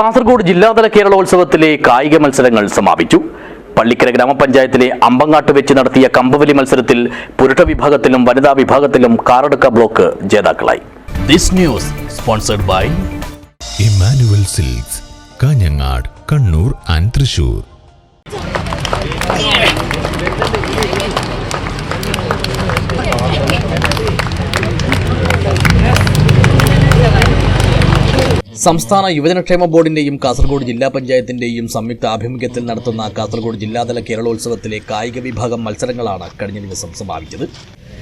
കാസർഗോഡ് ജില്ലാതല കേരളോത്സവത്തിലെ കായിക മത്സരങ്ങൾ സമാപിച്ചു. പള്ളിക്കര ഗ്രാമപഞ്ചായത്തിലെ അമ്പങ്ങാട്ട് വെച്ച് നടത്തിയ കമ്പവലി മത്സരത്തിൽ പുരുഷ വിഭാഗത്തിലും വനിതാ വിഭാഗത്തിലും കാറടുക്ക ബ്ലോക്ക് ജേതാക്കളായി. This news sponsored by Emmanuel Silks Kanhangad Kannur and Thrissur സംസ്ഥാന യുവജനക്ഷേമ ബോർഡിന്റെയും കാസർഗോഡ് ജില്ലാ പഞ്ചായത്തിന്റെയും സംയുക്ത ആഭിമുഖ്യത്തിൽ നടത്തുന്ന കാസർഗോഡ് ജില്ലാതല കേരളോത്സവത്തിലെ കായിക വിഭാഗം മത്സരങ്ങളാണ് കഴിഞ്ഞ ദിവസം സമാപിച്ചത്.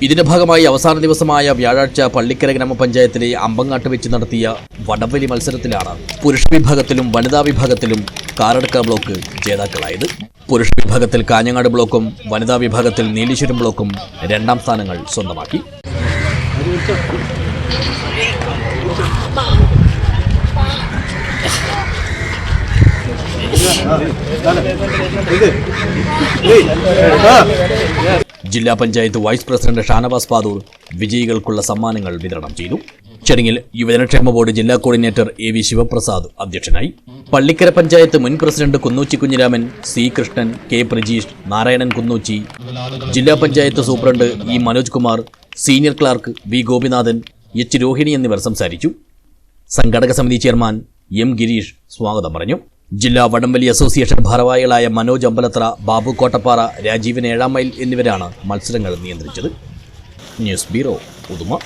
ഇതിന്റെ ഭാഗമായി അവസാന ദിവസമായ വ്യാഴാഴ്ച പള്ളിക്കര ഗ്രാമപഞ്ചായത്തിലെ അമ്പങ്ങാട്ട് വെച്ച് നടത്തിയ വടവലി മത്സരത്തിലാണ് പുരുഷ വിഭാഗത്തിലും വനിതാ വിഭാഗത്തിലും കാരടക്ക ബ്ലോക്ക് ജേതാക്കളായത്. പുരുഷ വിഭാഗത്തിൽ കാഞ്ഞങ്ങാട് ബ്ലോക്കും വനിതാ വിഭാഗത്തിൽ നീലീശ്വരം ബ്ലോക്കും രണ്ടാം സ്ഥാനങ്ങൾ സ്വന്തമാക്കി. ജില്ലാ പഞ്ചായത്ത് വൈസ് പ്രസിഡന്റ് ഷാനവാസ് പാദൂർ വിജയികൾക്കുള്ള സമ്മാനങ്ങൾ വിതരണം ചെയ്തു. ചടങ്ങിൽ യുവജനക്ഷേമ ബോർഡ് ജില്ലാ കോർഡിനേറ്റർ എ വി ശിവപ്രസാദ് അധ്യക്ഷനായി. പള്ളിക്കര പഞ്ചായത്ത് മുൻ president Kunnuchi Kunhiraman C Krishnan K Prajeesh Narayanan Kunnuchi ജില്ലാ panchayat superintendent E Manoj Kumar senior clerk V Gopinathan H Rohini എന്നിവർ സംസാരിച്ചു. സംഘടക സമിതി ചെയർമാൻ എം ഗിരീഷ് സ്വാഗതം പറഞ്ഞു. ജില്ലാ വടംവലി അസോസിയേഷൻ ഭാരവാഹികളായ മനോജ് അമ്പലത്ര ബാബു കോട്ടപ്പാറ രാജീവൻ ഏഴാം മൈൽ എന്നിവരാണ് മത്സരങ്ങൾ നിയന്ത്രിച്ചത്. News bureau Uduma.